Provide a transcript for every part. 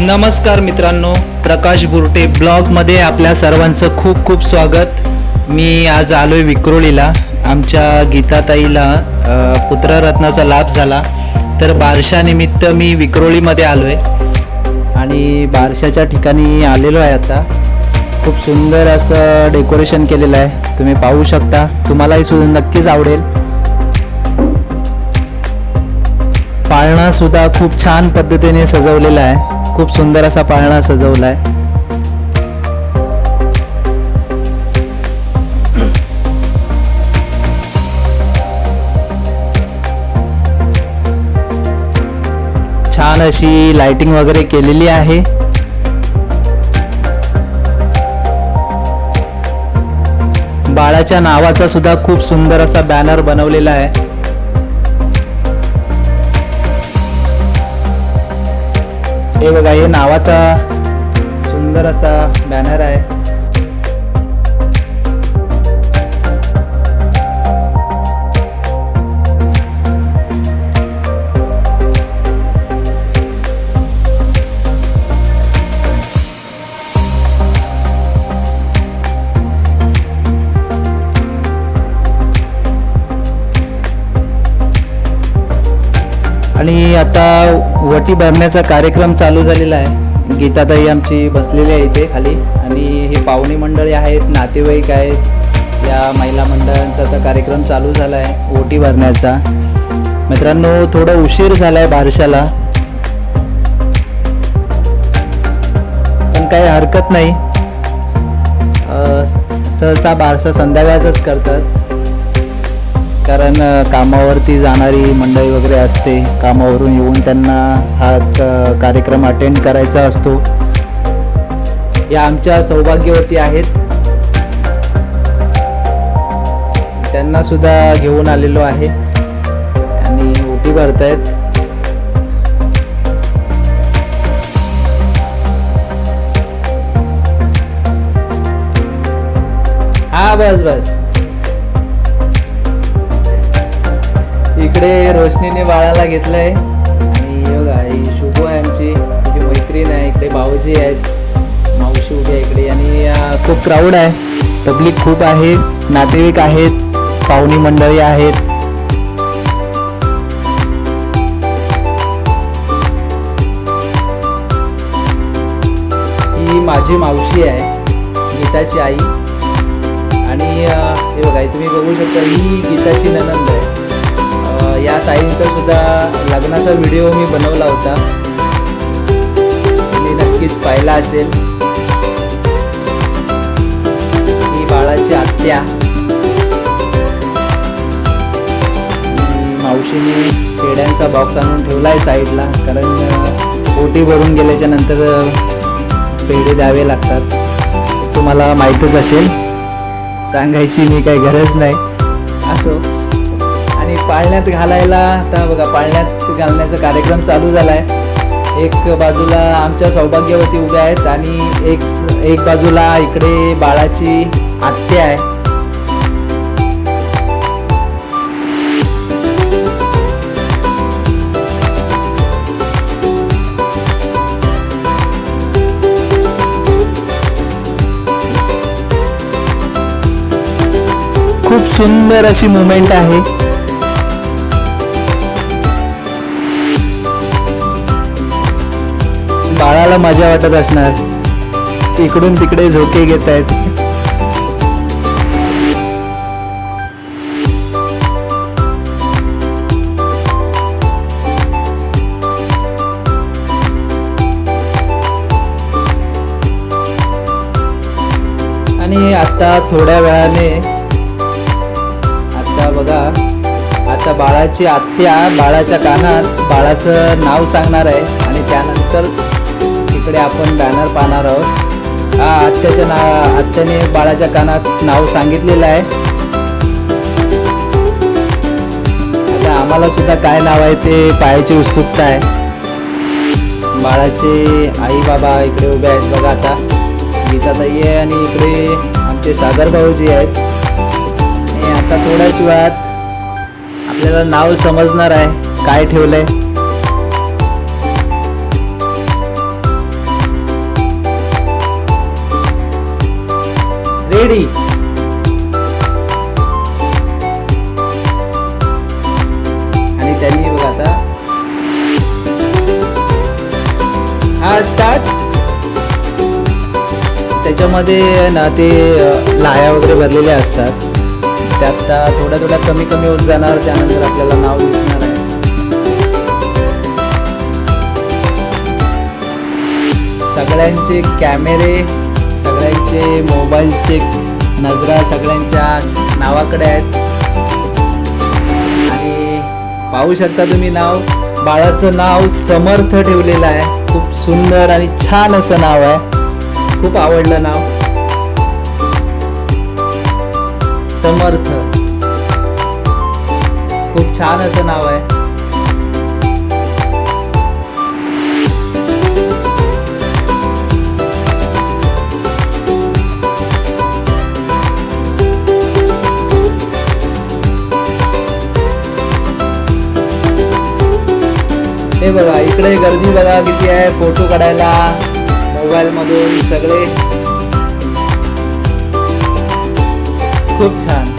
नमस्कार मित्रांनो प्रकाश बुरटे ब्लॉगमध्ये आपल्या सर्वांचं खूप खूप स्वागत. मी आज आलो आहे विक्रोळीला आमच्या गीताताईला पुत्ररत्नाचा लाभ झाला. तर बारशानिमित्त मी विक्रोळीमध्ये आलो आहे आणि बारशाच्या ठिकाणी आलेलो आहे आता. खूप सुंदर असं डेकोरेशन केलेलं आहे. तुम्ही पाहू शकता. तुम्हालाही सु नक्कीच आवडेल. पाळणासुद्धा खूप छान पद्धतीने सजवलेला आहे. खूप सुंदर असा पाळणा सजवला आहे छान अशी लाइटिंग वगैरे केलेली आहे. बाळाच्या नावाचा सुद्धा खूप सुंदर असा बॅनर बनवलेला आहे. हे बघा हे नावाचा सुंदर असा बॅनर आहे. आणि आता वटी भरण्याचा कार्यक्रम चालू झालेला आहे. गीताताई आमची बसलेली आहे इथे खाली. आणि हे पाहुणे मंडळी आहेत नातेवाईक आहेत. या महिला मंडळांचा आता कार्यक्रम चालू झाला आहे ओटी भरण्याचा. मित्रांनो थोडं उशीर झाला आहे बारशाला. पण काही हरकत नाही. सहसा बारसा संध्याकाळचाच करतात. कारण कामावरती जाणारी मंडळी वगैरे असते. कामावरून येऊन त्यांना हा कार्यक्रम अटेंड करायचा असतो. या आमच्या सौभाग्यवती आहेत. त्यांना सुद्धा घेऊन आलेलो आहे. आणि ओटी भरतायत. हा बस बस. इकडे रोशनीने बाळाला घेतलंय. आणि हे बघा ही शुभू आहे आमची. तुझी मैत्रीण आहे इकडे भाऊजी आहेत. मावशी उभी आहे इकडे. आणि खूप क्राऊड आहे. पब्लिक खूप आहे. नातेवाईक आहेत. पाहुणी मंडळी आहेत. ही माझी मावशी आहे गीताची आई. आणि हे बघा तुम्ही बघू शकता ही गीताची ननंद आहे. या ताईंचा सुद्धा लग्नाचा व्हिडिओ मी बनवला होता. तुम्ही नक्कीच पाहिला असेल. ही बाळाची आत्या. मावशीने पेड्यांचा बॉक्स आणून ठेवला आहे साईडला कारण पोटी भरून गेल्याच्यानंतर पेढे द्यावे लागतात. तुम्हाला माहीतच असेल. सांगायची मी काही गरज नाही. असो. आणि पाळण्यात घालायला आता बघा पाळण्यात घालण्याचा कार्यक्रम चालू झाला आहे एक बाजूला आमच्या सौभाग्यवती उभ्या आहेत आणि एक एक बाजूला इकडे बाळाची आत्या आहे. खूप सुंदर अशी मुमेंट आहे. बाळाला मजा वाटत असणार. इकडून तिकडे झोके घेत आहेत. आणि आता थोड्या वेळाने आता बघा आता बाळाची आत्या बाळाच्या कानात बाळाचं नाव सांगणार आहे आणि त्यानंतर इकडे आपण बॅनर पाहणार आहोत. हा आत्याच्या ना आत्याने बाळाच्या कानात नाव सांगितलेलं आहे. आता आम्हाला सुद्धा काय नाव आहे ते पाहायची उत्सुकता आहे. बाळाचे आई बाबा इकडे उभे आहेत बघा आता. गीताताई आहे आणि इकडे आमचे सागर भाऊजी आहेत. आणि आता थोड्याच वेळात आपल्याला नाव समजणार आहे काय ठेवलंय. रेडी. आणि त्यांनी बघा आता. हा स्टार्ट त्याच्यामध्ये ना ते लाया वगैरे भरलेल्या असतात. त्यात त्या थोड्या थोड्या कमी कमी होत जाणार त्यानंतर आपल्याला नाव दिसणार आहे. सगळ्यांचे कॅमेरे सगळ्यांचे मोबाईलचे नजरा सगळ्यांच्या नावाकडे आहेत. आणि पाहू शकता तुम्ही नाव बाळाचं नाव समर्थ ठेवलेलं आहे. खूप सुंदर आणि छान असं नाव आहे. खूप आवडलं नाव. समर्थ. खूप छान असं नाव आहे. हे बघा इकडे गर्दी बघा किती आहे फोटो काढायला मोबाईल मधून सगळे. खूप छान.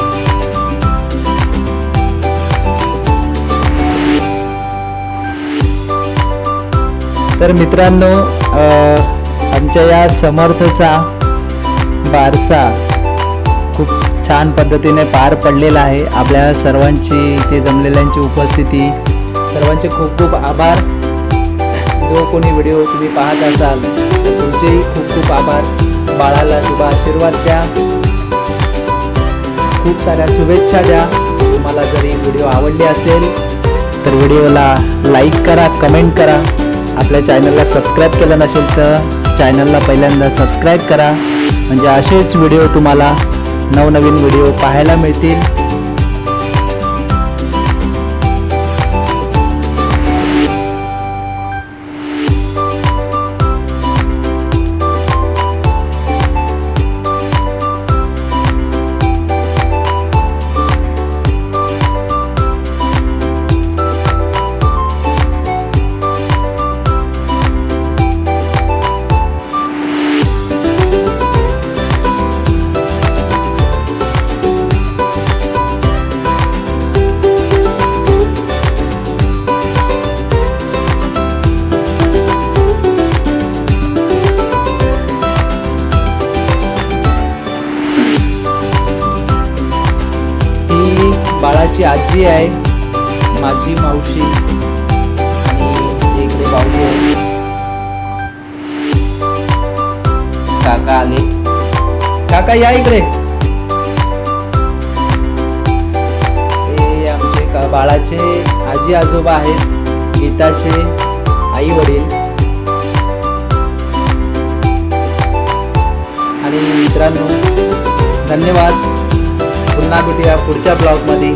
तर मित्रांनो आमच्या या समर्थचा बारसा खूप छान पद्धतीने पार पडलेला आहे. आपल्या सर्वांची इथे जमलेल्यांची उपस्थिती सर्वांचे खूप खूप आभार. जो कोणी व्हिडिओ तुम्ही पाहत असाल तर तुमचेही खूप खूप आभार. बाळाला शुभ आशीर्वाद द्या. खूप साऱ्या शुभेच्छा द्या. तुम्हाला जरी व्हिडिओ आवडली असेल तर व्हिडिओला लाईक करा कमेंट करा. आपल्या चॅनलला सबस्क्राईब केलं नसेल तर चॅनलला पहिल्यांदा सबस्क्राईब करा. म्हणजे असेच व्हिडिओ तुम्हाला नवनवीन व्हिडिओ पाहायला मिळतील. माझी आजी आहे माझी मावशी आणि इकडे भाऊजी आहे. काका आले. काका या इकडे. हे आमचे का बाळाचे आजी आजोबा आहेत गीताचे आई वडील. आणि मित्रांनो धन्यवाद. पुन्हा भेटूया पुढच्या ब्लॉगमध्ये.